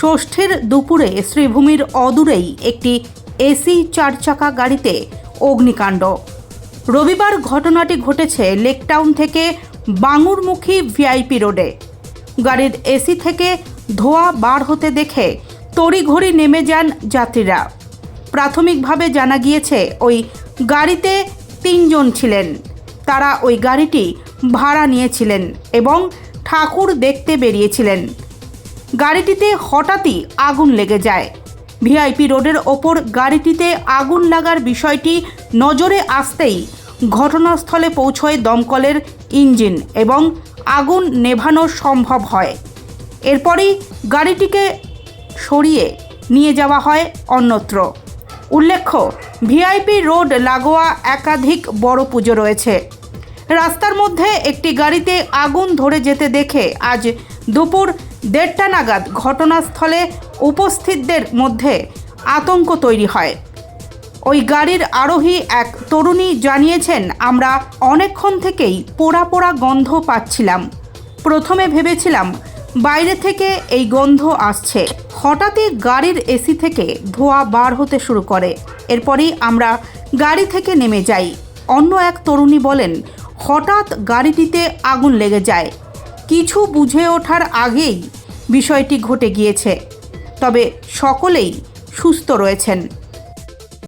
ষষ্ঠীর দুপুরে শ্রীভূমির অদূরেই একটি এসি চার চাকা গাড়িতে অগ্নিকাণ্ড। রবিবার ঘটনাটি ঘটেছে লেকটাউন থেকে বাঙুরমুখী ভিআইপি রোডে। গাড়ির এসি থেকে ধোঁয়া বার হতে দেখে তড়িঘড়ি নেমে যান যাত্রীরা। প্রাথমিকভাবে জানা গিয়েছে, ওই গাড়িতে তিনজন ছিলেন। তারা ওই গাড়িটি ভাড়া নিয়েছিলেন এবং ঠাকুর দেখতে বেরিয়েছিলেন। গাড়িটিতে হঠাৎই আগুন লেগে যায়। ভিআইপি রোডের ওপর গাড়িটিতে আগুন লাগার বিষয়টি নজরে আসতেই ঘটনাস্থলে পৌঁছয় দমকলের ইঞ্জিন এবং আগুন নেভানো সম্ভব হয়। এরপরই গাড়িটিকে সরিয়ে নিয়ে যাওয়া হয় অন্যত্র। উল্লেখ্য, ভিআইপি রোড লাগোয়া একাধিক বড় পুজো রয়েছে। রাস্তার মধ্যে একটি গাড়িতে আগুন ধরে যেতে দেখে আজ দুপুর দেড়টা নাগাদ ঘটনাস্থলে উপস্থিতদের মধ্যে আতঙ্ক তৈরি হয়। ওই গাড়ির আরোহী এক তরুণী জানিয়েছেন, আমরা অনেকক্ষণ থেকেই পোড়া পোড়া গন্ধ পাচ্ছিলাম। প্রথমে ভেবেছিলাম বাইরে থেকে এই গন্ধ আসছে। হঠাৎই গাড়ির এসি থেকে ধোঁয়া বার হতে শুরু করে। এরপরই আমরা গাড়ি থেকে নেমে যাই। অন্য এক তরুণী বলেন, হঠাৎ গাড়িটিতে আগুন লেগে যায়। কিছু বুঝে ওঠার আগেই বিষয়টি ঘটে গিয়েছে। তবে সকলেই সুস্থ রয়েছেন।